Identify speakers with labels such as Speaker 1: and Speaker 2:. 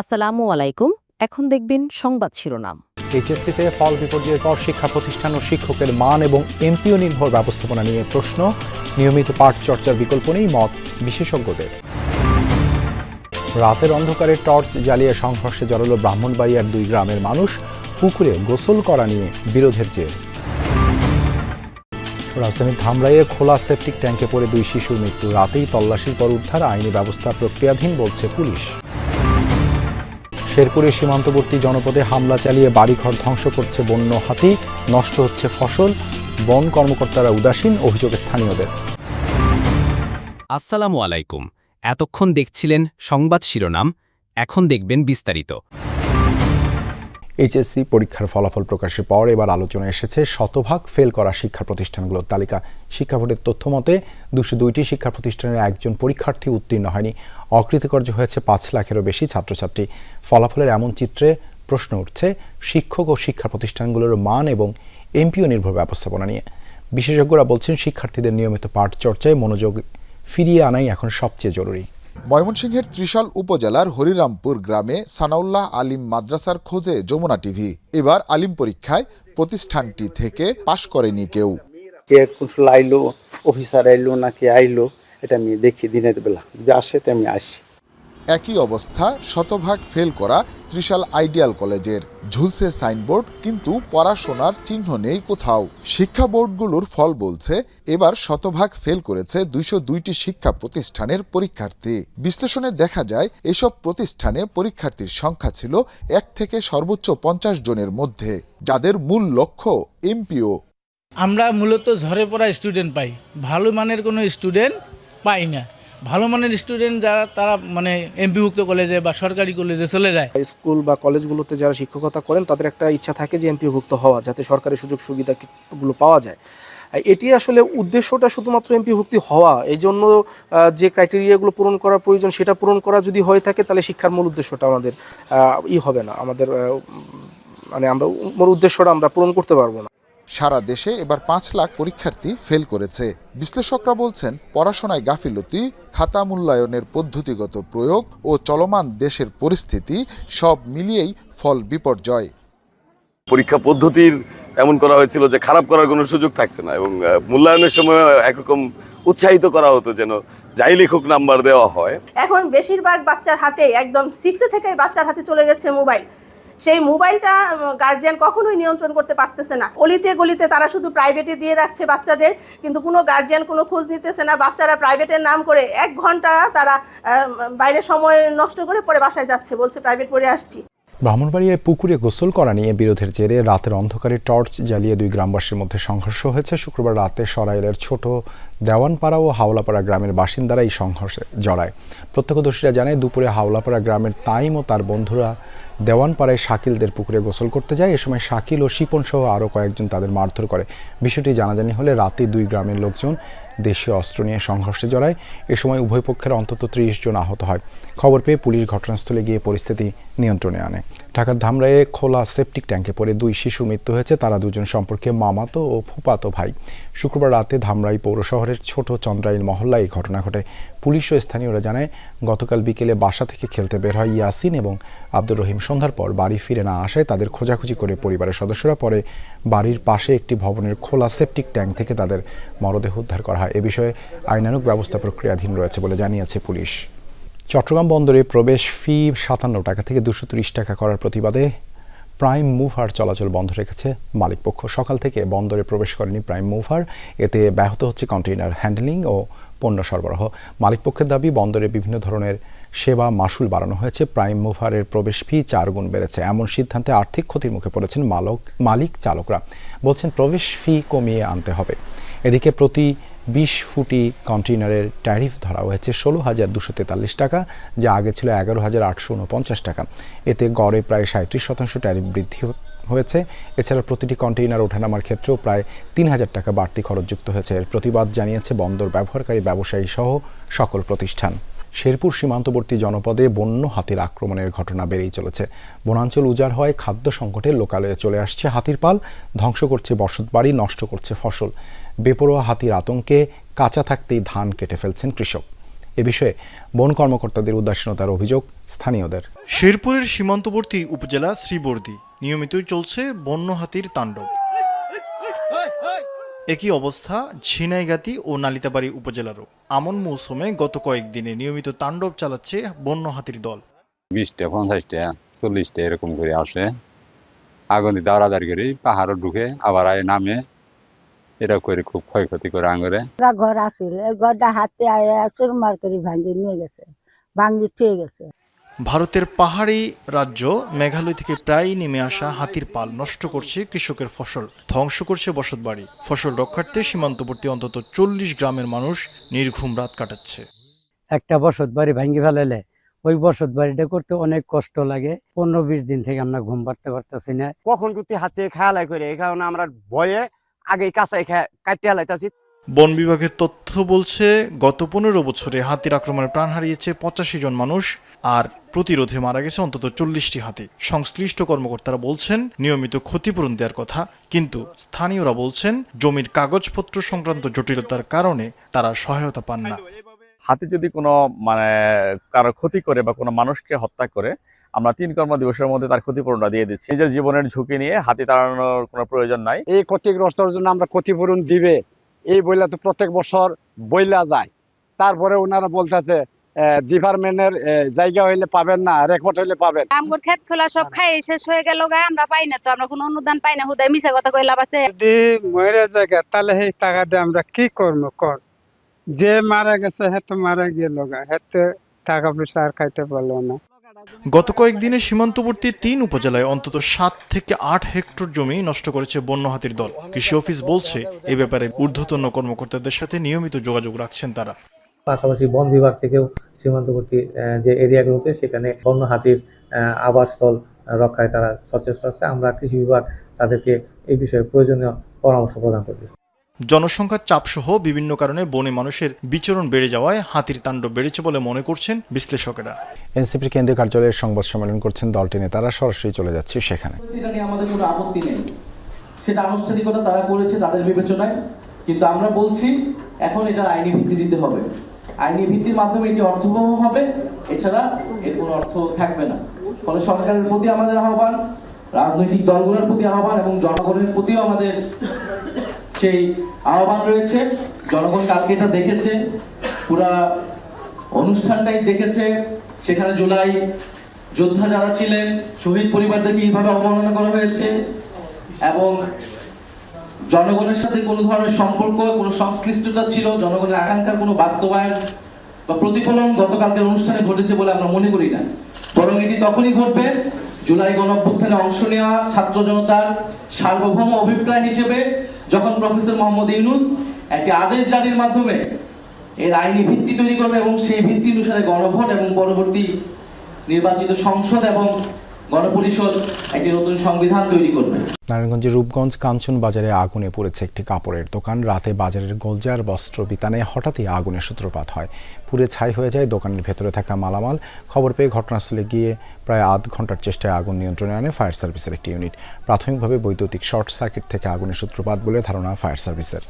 Speaker 1: আসসালামু আলাইকুম। এখন দেখবেন সংবাদ শিরোনাম।
Speaker 2: এইচএসসিতে ফল বিপর্যয়ের পর শিক্ষা প্রতিষ্ঠান ও শিক্ষকের মান এবং এমপিও নির্ভর ব্যবস্থাপনা নিয়ে প্রশ্ন। নিয়মিত পাঠ চর্চার বিকল্প নেই মত বিশেষজ্ঞদের। রাতের অন্ধকারে টর্চ জ্বালিয়ে সংঘর্ষে জড়ালো ব্রাহ্মণবাড়িয়ার দুই গ্রামের মানুষ। পুকুরে গোসল করা নিয়ে বিরোধের জের। রাজধানীর ধামরাইয়ে খোলা সেপটিক ট্যাঙ্কে পড়ে দুই শিশুর মৃত্যু। রাতেই তল্লাশির পর উদ্ধার, আইনি ব্যবস্থা প্রক্রিয়াধীন, বলছে পুলিশ। শেরপুরের সীমান্তবর্তী জনপদে হামলা চালিয়ে বাড়িঘর ধ্বংস করছে বন্য হাতি, নষ্ট হচ্ছে ফসল। বন কর্মকর্তারা উদাসীন, অভিযোগ স্থানীয়দের।
Speaker 3: আসসালামু আলাইকুম। এতক্ষণ দেখছিলেন সংবাদ শিরোনাম, এখন দেখবেন বিস্তারিত।
Speaker 2: এইচএসসি পরীক্ষার ফলাফল প্রকাশের পর এবার আলোচনা এসেছে, শতভাগ ফেল করা শিক্ষা প্রতিষ্ঠানগুলোর তালিকা। শিক্ষা বোর্ডের তথ্য মতে, দুশো দুইটি শিক্ষা প্রতিষ্ঠানের একজন পরীক্ষার্থী উত্তীর্ণ হয়নি। অকৃতকার্য হয়েছে পাঁচ লাখেরও বেশি ছাত্রছাত্রী। ফলাফলের এমন চিত্রে প্রশ্ন উঠছে, শিক্ষক ও শিক্ষা প্রতিষ্ঠানগুলোর মান এবং এমপিও নির্ভর ব্যবস্থাপনা নিয়ে। বিশেষজ্ঞরা বলছেন, শিক্ষার্থীদের নিয়মিত পাঠ চর্চায় মনোযোগ ফিরিয়ে আনাই এখন সবচেয়ে জরুরি।
Speaker 4: ময়মনসিংহের ত্রিশাল উপজেলার হরিরামপুর গ্রামে সানাউল্লাহ আলিম মাদ্রাসার খোঁজে যমুনা টিভি। এবার আলিম পরীক্ষায় প্রতিষ্ঠানটি থেকে পাশ করেনি কেউ।
Speaker 5: কে আইলো, অফিসার আইলো না কে আইলো, এটা আমি দেখি দিনের বেলা। যদি আসে তো আমি আসি।
Speaker 4: একই অবস্থা, শতভাগ ফেল করা ত্রিশাল আইডিয়াল কলেজের। ঝুলছে সাইনবোর্ড, কিন্তু পড়াশোনার চিহ্ন নেই কোথাও। শিক্ষা বোর্ডগুলোর ফল বলছে, এবার শতভাগ ফেল করেছে দুইশো দুইটি শিক্ষা প্রতিষ্ঠানের পরীক্ষার্থী। বিশ্লেষণে দেখা যায়, এসব প্রতিষ্ঠানে পরীক্ষার্থীর সংখ্যা ছিল এক থেকে সর্বোচ্চ পঞ্চাশ জনের মধ্যে, যাদের মূল লক্ষ্য এমপিও।
Speaker 6: আমরা মূলত ঝরে পড়া স্টুডেন্ট পাই। ভালো মানের কোনো স্টুডেন্ট পাই না। ভালো মানের স্টুডেন্ট যারা, তারা মানে এমপিভুক্ত কলেজে বা সরকারি কলেজে চলে যায়।
Speaker 7: স্কুল বা কলেজগুলোতে যারা শিক্ষকতা করেন, তাদের একটা ইচ্ছা থাকে যে এমপিভুক্ত হওয়া, যাতে সরকারি সুযোগ সুবিধাগুলো পাওয়া যায়। এটি আসলে উদ্দেশ্যটা শুধুমাত্র এমপিভুক্তি হওয়া এই জন্য যে ক্রাইটেরিয়াগুলো পূরণ করা প্রয়োজন, সেটা পূরণ করা যদি হয়ে থাকে, তাহলে শিক্ষার মূল উদ্দেশ্যটা আমাদের ই হবে না। আমাদের মানে আমরা, মূল উদ্দেশ্যটা আমরা পূরণ করতে পারব না।
Speaker 4: সারা দেশে এবার পাঁচ লাখ পরীক্ষার্থী ফেল করেছে। বিশ্লেষকরা বলছেন পড়াশোনায় গাফিলতি খাতা মূল্যায়নের পদ্ধতিগত প্রয়োগ ও চলমান দেশের পরিস্থিতি সব মিলিয়েই ফল বিপর্যয়।
Speaker 8: পরীক্ষা পদ্ধতির এমন করা হয়েছিল যে খারাপ করার কোনো সুযোগ থাকছে না এবং মূল্যায়নের সময় একরকম উৎসাহিত করা হতো যেন যাই লেখক নাম্বার দেওয়া হয়।
Speaker 9: এখন বেশিরভাগ বাচ্চার হাতে একদম সিক্সে থেকে বাচ্চার হাতে চলে গেছে মোবাইল সেই মোবাইলটা গার্জিয়ান কখনোই নিয়ন্ত্রণ করতে পারতেছে না। অলিতে গলিতে তারা শুধু প্রাইভেটে দিয়ে রাখছে বাচ্চাদের, কিন্তু কোনো গার্জিয়ান কোনো খোঁজ নিতেছে না। বাচ্চারা প্রাইভেটের নাম করে এক ঘণ্টা তারা বাইরে সময় নষ্ট করে পরে বাসায় যাচ্ছে, বলছে প্রাইভেট পড়ে আসছি।
Speaker 2: ব্রাহ্মণবাড়িয়ায় পুকুরে গোসল করা নিয়ে বিরোধের জেরে রাতের অন্ধকারে টর্চ জ্বালিয়ে দুই গ্রামবাসীর মধ্যে সংঘর্ষ হয়েছে। শুক্রবার রাতে সরাইলের ছোট দেওয়ানপাড়া ও হাওলাপাড়া গ্রামের বাসিন্দারা এই সংঘর্ষে জড়ায়। প্রত্যক্ষদর্শীরা জানায়, দুপুরে হাওলাপাড়া গ্রামের তাইম ও তার বন্ধুরা দেওয়ানপাড়ায় শাকিলদের পুকুরে গোসল করতে যায়। এ সময় শাকিল ও শিপন সহ আরও কয়েকজন তাদের মারধর করে। বিষয়টি জানাজানি হলে রাতে দুই গ্রামের লোকজন দেশীয় অস্ত্র নিয়ে সংঘর্ষে জড়ায়। এ সময় উভয় পক্ষের অন্তত ত্রিশ জন আহত হয়। খবর পেয়ে পুলিশ ঘটনাস্থলে গিয়ে পরিস্থিতি নিয়ন্ত্রণে আনে। ঢাকার ধামরায়ে খোলা সেপটিক ট্যাঙ্কে পড়ে দুই শিশুর মৃত্যু হয়েছে। তারা দুজন সম্পর্কে মামাতো ও ফুপাতো ভাই। শুক্রবার রাতে ধামরাই পৌর শহরের ছোট চন্দ্রাইল মহল্লায় এই ঘটনা ঘটে। পুলিশ ও স্থানীয়রা জানায়, গতকাল বিকেলে বাসা থেকে খেলতে বের হয় ইয়াসিন এবং আব্দুর রহিম। সন্ধ্যার পর বাড়ি ফিরে না আসায় তাদের খোঁজাখুঁজি করে পরিবারের সদস্যরা পরে বাড়ির পাশে একটি ভবনের খোলা সেপটিক ট্যাঙ্ক থেকে তাদের মরদেহ উদ্ধার করা হয়। এ বিষয়ে আইনানুগ ব্যবস্থা প্রক্রিয়াধীন রয়েছে বলে জানিয়েছে পুলিশ। চট্টগ্রাম বন্দরে প্রবেশ ফি সাতান্ন টাকা থেকে দুশো টাকা করার প্রতিবাদে প্রাইম মুভার চলাচল বন্ধ রেখেছে মালিকপক্ষ। সকাল থেকে বন্দরে প্রবেশ করেনি প্রাইম মুভার। এতে ব্যাহত হচ্ছে কন্টেইনার হ্যান্ডলিং ও পণ্য সরবরাহ। মালিকপক্ষের দাবি, বন্দরে বিভিন্ন ধরনের সেবা মাসুল বাড়ানো হয়েছে। প্রাইম মুভারের প্রবেশ ফি চার গুণ বেড়েছে। এমন সিদ্ধান্তে আর্থিক ক্ষতির মুখে পড়েছেন মালক মালিক চালকরা। বলছেন, প্রবেশ ফি কমিয়ে আনতে হবে। এদিকে প্রতি বিশ ফুটি কন্টেইনারের ট্যারিফ ধরা হয়েছে, ষোলো হাজার দুশো তেতাল্লিশ টাকা, যা আগে ছিল এগারো হাজার আটশো উনপঞ্চাশ টাকা। এতে গড়ে প্রায় সাঁত্রিশ শতাংশ ট্যারিফ বৃদ্ধি হয়েছে। এছাড়া প্রতিটি কন্টেইনার ওঠানামার ক্ষেত্রেও প্রায় তিন হাজার টাকা বাড়তি খরচ যুক্ত হয়েছে। এর প্রতিবাদ জানিয়েছে বন্দর ব্যবহারকারী ব্যবসায়ী সহ সকল প্রতিষ্ঠান। শেরপুর সীমান্তবর্তী জনপদে বন্য হাতির আক্রমণের ঘটনা বেড়েই চলেছে। বনাঞ্চল উজাড় হয় খাদ্য সংকটে লোকালয়ে চলে আসছে হাতির পাল ধ্বংস করছে বসতবাড়ি নষ্ট করছে ফসল। বেপরোয়া হাতির আতঙ্কে কাঁচা থাকতেই ধান কেটে ফেলছেন কৃষক। এ বিষয়ে বন কর্মকর্তাদের উদাসীনতার অভিযোগ স্থানীয়দের।
Speaker 10: শেরপুরের সীমান্তবর্তী উপজেলা শ্রীবর্দী। নিয়মিতই চলছে বন্য হাতির তাণ্ডব। একই অবস্থা ঝিনাইগাতি ও নালিতাবাড়ি উপজেলারও। আমন মৌসুমে গত কয়েকদিনে নিয়মিত তাণ্ডব চালাচ্ছে বন্য হাতির দল।
Speaker 11: বিশটা পঞ্চাশটা চল্লিশটা এরকম করে আসে। আগুন দাঁড়াদার করে পাহাড়ও ঢুকে আবার আয় নামে। এটা করে খুব ক্ষয়ক্ষতি করে আঙরে
Speaker 12: ঘর আসিল ঘরটা হাতে আয় চুর মার করে ভাঙ্গি নিয়ে গেছে ভাঙ্গি ঠিক গেছে।
Speaker 10: ভারতের পাহাড়ি রাজ্য মেঘালয় থেকে প্রায় নেমে আসা হাতির পাল নষ্ট করছে কৃষকের ফসল ধ্বংস করছে বসতবাড়ি ফসল রক্ষার্থে সীমান্তবর্তী অন্তত চল্লিশ গ্রামের মানুষ নির্ঘুম রাত কাটাচ্ছে।
Speaker 13: একটা বসত বাড়ি ভাঙ্গি ফেলালে ওই বসত বাড়িটা করতে অনেক কষ্ট লাগে। পনেরো বিশ দিন থেকে আমরা ঘুম পাড়তে পারতেছি না।
Speaker 5: কখন কুতি হাতে খেয়ালাই করে এই কারণে আমরা ভয়ে আগে কাঁচাই কাটিয়ে লাইতাছি
Speaker 10: বন বিভাগের তথ্য বলছে গত পনেরো বছরে হাতির আক্রমণে প্রাণ হারিয়েছে পঁচাশি জন মানুষ। আর প্রতিরোধে মারা গেছে অন্তত চল্লিশটি হাতি। সংশ্লিষ্ট কর্মকর্তারা বলছেন নিয়মিত ক্ষতিপূরণ দেওয়ার কথা কিন্তু স্থানীয়রা বলছেন জমির কাগজপত্র সংক্রান্ত জটিলতার কারণে তারা সহায়তা পান না।
Speaker 14: হাতি যদি কোনো মানে কারও ক্ষতি করে বা কোনো মানুষকে হত্যা করে আমরা তিন কর্ম দিবসের মধ্যে তার ক্ষতিপূরণটা দিয়ে দিচ্ছি। নিজের জীবনের ঝুঁকি নিয়ে হাতি তাড়ানোর কোনো প্রয়োজন নাই।
Speaker 13: এই ক্ষতিগ্রস্তর জন্য আমরা ক্ষতিপূরণ দিবে। এই বইলা তো প্রত্যেক বছর বইলা যায়। তারপরে ওনারা বলতেছে ডিপার্টমেন্টের জায়গা হইলে পাবেন না রেকর্ড হইলে পাবেন।
Speaker 12: আমগুর ক্ষেত খোলা সব খাই শেষ হয়ে গেল গা আমরা পাই না তো আমরা কোনো অনুদান পাই না। হুদায় মিশা কথা কই লাভ আছে
Speaker 13: যদি মরে জায়গা তাহলে সেই টাকা দিয়ে আমরা কি করব কর? যে মারা গেছে হ্যাঁ তো মারা গেল গা হ্যাঁ টাকা পয়সা আর খাইতে পারল না।
Speaker 10: গত কয়েকদিনে সীমান্তবর্তী তিন উপজেলায় অন্তত সাত থেকে আট হেক্টর জমি নষ্ট করেছে বন্য হাতির দল। কৃষি অফিস বলছে এ ব্যাপারে ঊর্ধ্বতন কর্মকর্তাদের সাথে নিয়মিত যোগাযোগ রাখছেন তারা।
Speaker 13: পাশাপাশি বন বিভাগ থেকেও সীমান্তবর্তী যে এরিয়াগুলোতে সেখানে বন্য হাতির আবাসস্থল রক্ষায় তারা সচেষ্ট আছে। আমরা কৃষি বিভাগ তাদেরকে এই বিষয়ে প্রয়োজনীয় পরামর্শ প্রদান করতেছি।
Speaker 10: জনসংখ্যার চাপসহ বিভিন্ন কারণে বনে মানুষের বিচরণ বেড়ে যাওয়ায় হাতির তাণ্ডব বেড়েছে বলে মনে করছেন বিশ্লেষকেরা।
Speaker 2: এনসিপির কেন্দ্রীয় কার্যালয়ে সংবাদ সম্মেলন করছেন দলটি নেতারা। সরাসরি চলে যাচ্ছে সেখানে।
Speaker 6: সেটা নিয়ে আমাদের কোনো আপত্তি নেই। সেটা আনুষ্ঠানিকতা তারা করেছে তাদের বিবেচনায়। কিন্তু আমরা বলছি এখন এটার আইনি ভিত্তি দিতে হবে। আইনি ভিত্তির মাধ্যমে এটি অর্থবহ হবে। এছাড়া এর কোনো অর্থ থাকবে না। ফলে সরকারের প্রতি আমাদের আহ্বান, রাজনৈতিক দলগুলোর প্রতি আহ্বান এবং জনগণের প্রতিও আমাদের সেই আহ্বান রয়েছে। জনগণ কালকে এটা দেখেছে, পুরা অনুষ্ঠানটাই দেখেছে। সেখানে জুলাই যোদ্ধা যারা ছিলেন, শহীদ পরিবারদেরকে এইভাবে অবমাননা করা হয়েছে এবং জনগণের সাথে কোনো ধরনের সম্পর্ক, কোনো সংশ্লিষ্টতা ছিল, জনগণের আকাঙ্ক্ষার কোনো বাস্তবায়ন বা প্রতিফলন গতকালকের অনুষ্ঠানে ঘটেছে বলে আমরা মনে করি না। বরং এটি তখনই ঘটবে, জুলাই গণঅভ্যুত্থানে অংশ নেওয়া ছাত্র জনতার সার্বভৌম অভিপ্রায় হিসেবে যখন প্রফেসর মোহাম্মদ ইউনুস একটি আদেশ জারির মাধ্যমে এর আইনি ভিত্তি তৈরি করবে এবং সেই ভিত্তি অনুসারে গণভোট এবং পরবর্তী নির্বাচিত সংসদ এবং গণপরিষদ একটি নতুন সংবিধান তৈরি করবে।
Speaker 2: নারায়ণগঞ্জের রূপগঞ্জ কাঞ্চন বাজারে আগুনে পড়েছে একটি কাপড়ের দোকান। রাতে বাজারের গোলজার বস্ত্র বিতানে হঠাৎই আগুনের সূত্রপাত হয়। পুড়ে ছাই হয়ে যায় দোকানের ভেতরে থাকা মালামাল। খবর পেয়ে ঘটনাস্থলে গিয়ে প্রায় আধ ঘণ্টার চেষ্টায় আগুন নিয়ন্ত্রণে আনে ফায়ার সার্ভিসের একটি ইউনিট। প্রাথমিকভাবে বৈদ্যুতিক শর্ট সার্কিট থেকে আগুনের সূত্রপাত বলে ধারণা ফায়ার সার্ভিসের।